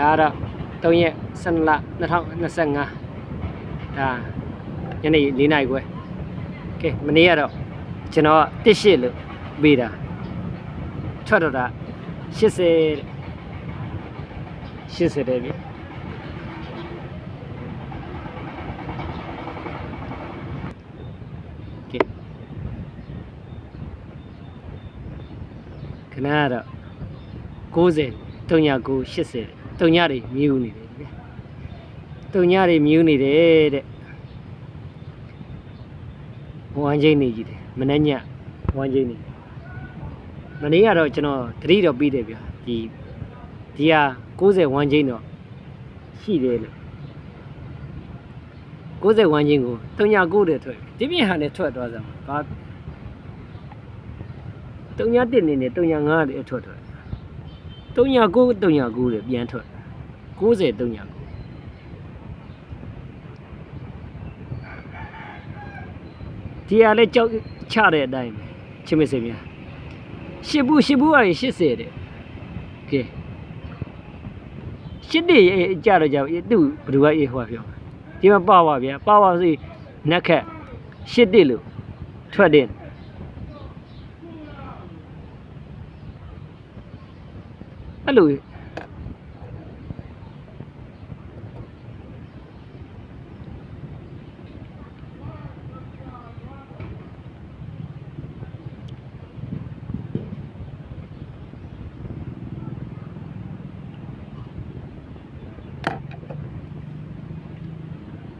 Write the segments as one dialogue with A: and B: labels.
A: ဒါကတော့3ရက်12လ2025ဒါညနေ4နာရီခွဲကဲမနေ့ကတော့ကျွန်တော်က18လို့ပေးတာထွက်တော့တာ80တဲ့80တဲ့ပြီကဲခဏကတော့90 39 80 တုံညတွေမြူးနေတယ်ဗျတုံညတွေမြူးနေတယ်တဲ့ဝမ်းချင်းနေကြီးတယ်မနေ့ညဝမ်းချင်းနေမနေ့ကတော့ကျွန်တော်တတိတော့ပြီးတယ်ဗျဒီဒီဟာ90ဝမ်းချင်းတော့ရှိတယ်လို့90ဝမ်းချင်းကိုတုံည9တဲ့ထွက်ဒီပြင်ဟာနဲ့ထွက်သွားစမ်းဘာတုံည1နေနေတုံည9တဲ့အထွက်ထွက်39 39တဲ့ပြန်ထွက် 90 39ဒီဟာလဲကြောက်ချတဲ့အတိုင်းပဲချင်းမစင်များရှစ်ဘူးရှစ်ဘူးက80တဲ့ကဲရှစ်တည်းကြတော့ကြောက်သူ့ဘယ်သူကအေးဟောပြောဒီမှာပါပါဗျာပါပါစီနက်ခက်ရှစ်တည်းလို့ထွက်တဲ့အဲ့လို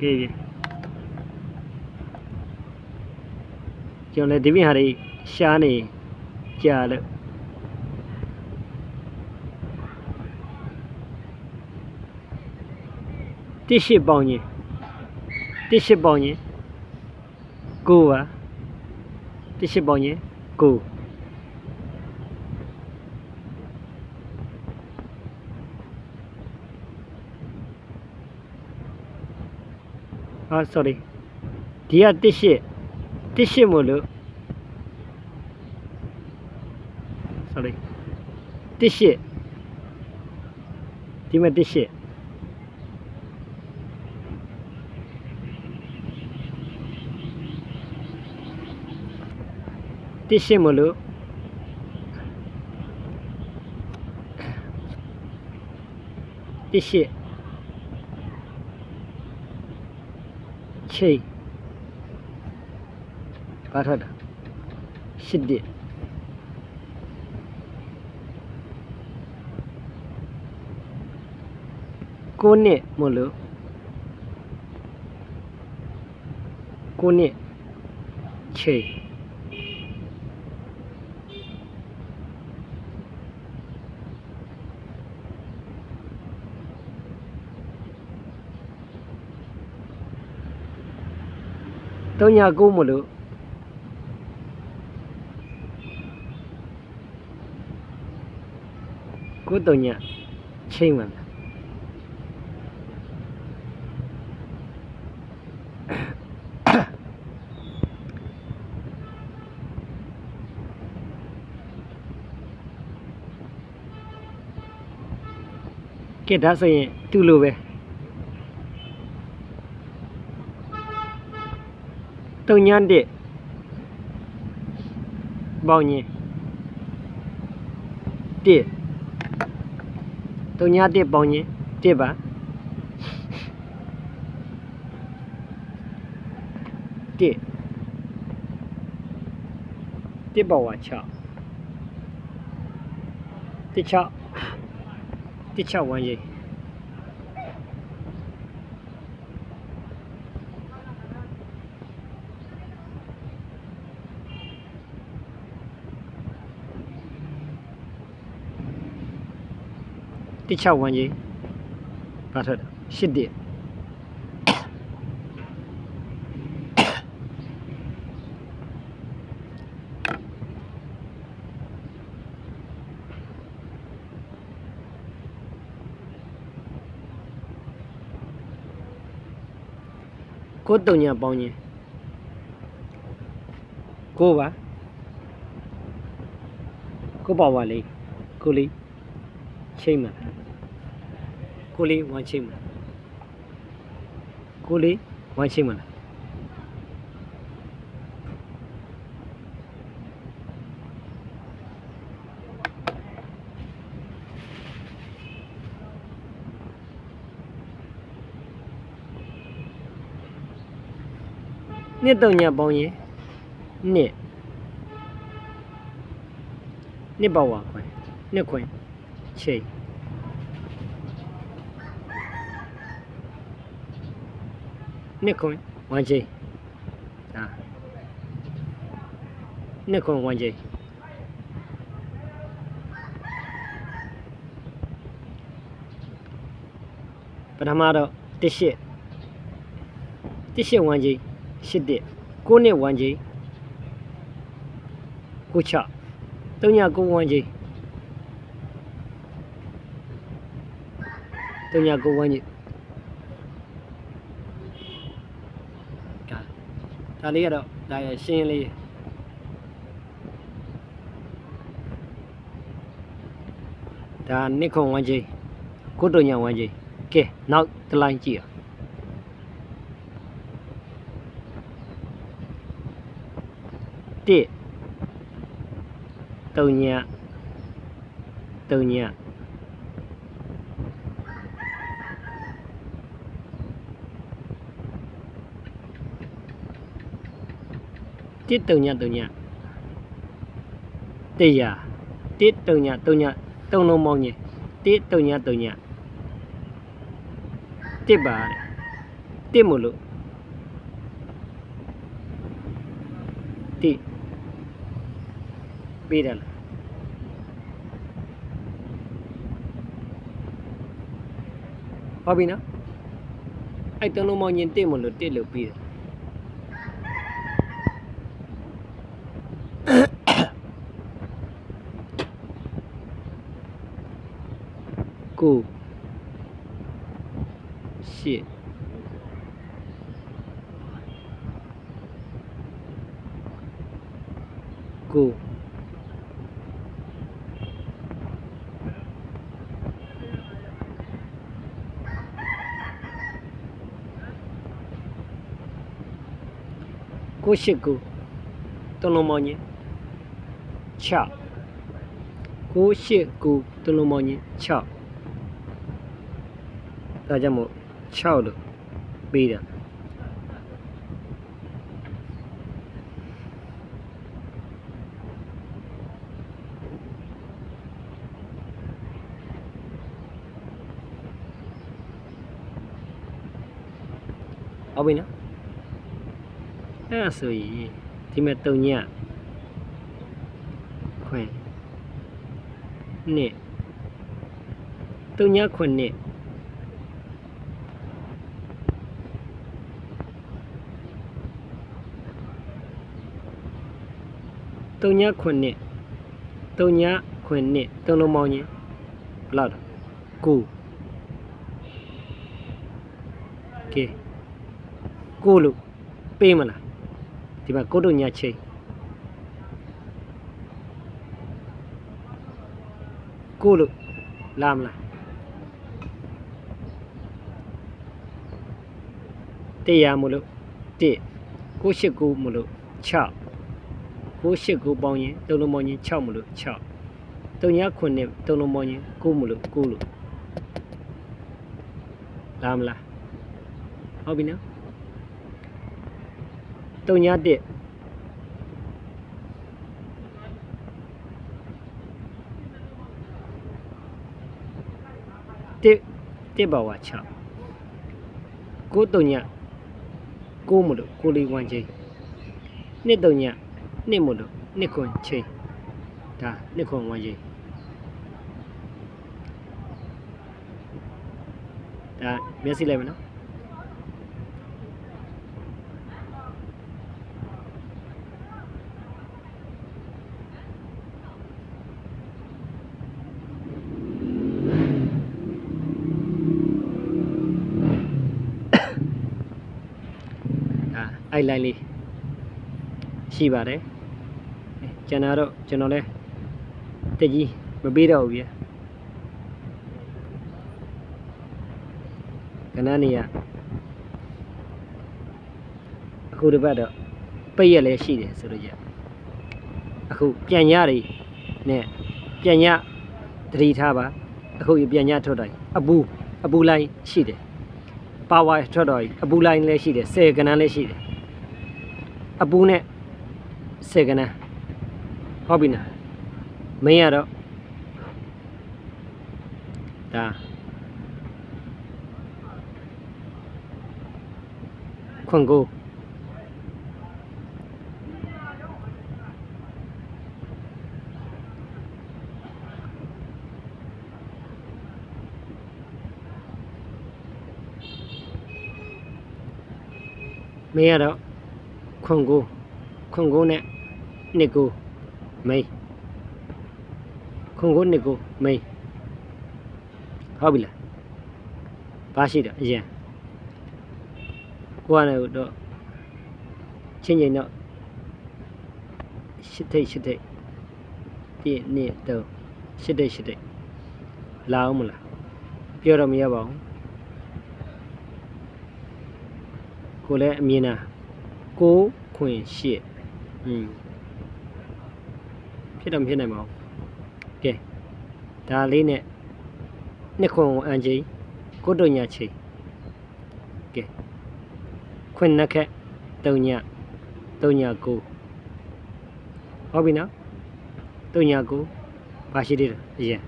A: ကဲကဲကျွန်တော်လည်းဒီပြင်ဟာတွေရှားနေကြာလို့တိရှိပေါင်းကြီးတိရှိပေါင်းကြီးကိုပါတိရှိပေါင်းကြီးကို ဟာ sorry ဒီကတိရှိတိရှိမို့လို့ sorry တိရှိဒီမှာတိရှိ တိရှိမို့လို့တိရှိချိန်ဘာထွက် တာရှစ်တစ်ကိုနှစ်မို့လို့ကိုနှစ်ချိန်တုံညာကိုမို့လို့ကိုတုံညာချိန်မှန်လားကဲဒါဆိုရင်တူလို့ပဲ တုံညာတဲ့ပေါင်းရင်တစ်တုံညာတဲ့ပေါင်းရင်တစ်ပါတစ်တစ်ပေါင်းဝါ6တစ်6တစ်6ဝမ်းရေးတ စ်6ဝမ်းရေးဘာထွက်တာရှစ်တစ်ကိုတုံညာပေါင်းရင်ကိုပါကိုပါပါလေးကိုလေးချိန်မှာ ကိုလေးဝမ်းချိတ်မလားကိုလေးဝမ်းချိတ်မလားနှစ်တုံညာပေါင်းရင် နှစ်နှစ်ပါဝါခွင်နှစ်ခွင်ချိန်နှစ်ခွင်ဝမ်းချိန်ဒါနှစ်ခွင်ဝမ်းချိန်ပထမတော့တစ်ရှစ်တစ်ရှစ်ဝမ်းချိန်ရှစ်တစ်ကိုနှစ်ဝမ်းချိန်ကိုချတုံညာကိုဝမ်းချိန်တုံညာကိုဝမ်းချိန် ဒါလေးကတော့ဒါရရှင်းလေးဒါနှစ်ခွန်ဝမ်းချိန်ကိုတုံညာဝမ်းချိန်ကဲနောက်တစ်လိုင်းကြည့်အောင်တစ်တုံညတုံည တစ်တုံညတုံညတစ်ရာတစ်တုံညတုံညတုံလုံးမောင်းကြီးတစ်တုံညတုံညတစ်ပါတဲ့တစ်မို့လို့တစ်ပေးတယ်လားဟုတ်ပြီနော်အဲ့တလုံးမောင်းရင်တစ်မလို့တစ်လို့ပြီးတယ် ကိုရှစ်ကိုကိုရှိကိုတလုံးမော င်းရင်6ကိုရှိကိုတလုံးမောင်းရင်6ဒါကြောင့်မို့6လို့ပေးတယ်ဟုတ်ပြီနော် အဲ့ဒါဆိုရင်ဒီမဲ့တုံညခွင် နှစ်တုံညခွင်နှစ်တုံညခွင်နှစ်တုံညခွင်နှစ်တုံလုံးမောင်းချင်းဘယ်လောက်လဲကိုကဲကိုလို့ပေးမလားဒီမှာကိုတို့ညချိန် ကိုလို့လာမလားတရားမလို့1ကို89မလို့6ကို89ပေါင်းရင်သုံးလုံးပေါင်းရင်6မလို့6 39သုံးလုံးပေါင်းရင်9မလို့9လို့လာမလားဟုတ်ပြီနော်39 တစ်တစ်တစ်ပါဝါ6ကိုတုံညာကိုမလို့ကိုလေးဝမ်းချင်းနှစ်တုံညာနှစ်မလို့နှစ်ခွန်ချင်းဒါနှစ်ခွန်ဝမ်းချင်းဒါမျက်စိလိုက်မယ်နော် ဒါ အိုက်လိုင်းလေးရှိပါတယ်အဲကျန်တာတော့ကျွန်တော်လဲတက်ကြီးမပေးတော့ဘူးဗျာကဏ္ဍနေရအခုတစ်ပတ်တော့ပိတ်ရက်လည်းရှိတယ်ဆိုတော့ကြအခုပြန်ညတွေနဲ့ပြန်ညတတိထားပါအခုပြန်ညထွက်တိုင်းအပူအပူလိုင်းရှိတယ်ပါဝါထွက်တော့အပူလိုင်းလည်းရှိတယ်ဆယ်ကဏ္ဍလည်းရှိတယ် အပူနဲ့ဆယ်ကဏ္ဍဟုတ်ပြီနော်မင်းရတော့ဒါခွန်ကိုမင်းရတော့ ခွန်ကိုခွန်ကိုနဲ့နှစ်ကိုမိန်းခွန်ကိုနှစ်ကိုမိန်းဟုတ်ပြီလားဘာရှိတော့အရင်ကိုကနေတော့ချင်းချင်းတော့ရှစ်ထိတ်ရှစ်ထိတ်ပြည့်နှစ်တော့ရှစ်ထိတ်ရှစ်ထိတ်လာအောင်မလားပြောတော့မရပါဘူးကိုလည်းအမြင်နာကို ခွင်ရှစ်อืมဖြစ်တော့မဖြစ်နိုင်ပါဘူးကဲဒါလေးနဲ့နှစ်ခွန်ကိုအန်ချိန်ကိုတုံညာချိန်ကဲခွင်နှစ်ခက်တုံညာတုံညာကိုဟုတ်ပြီနော်တုံညာကိုဘာရှိသေးလဲအရင်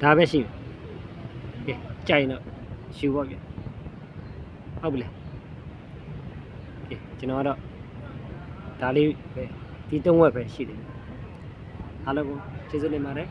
A: ဒါပဲရှိမယ်ကဲကြိုင်တော့ရှူပါဗျဟုတ်ပြီလား ကဲကျွန်တော်ကတော့ဒါလေးပဲဒီသုံးဝက်ပဲရှိတယ်အားလုံးကိုကျေးဇူးတင်ပါတယ်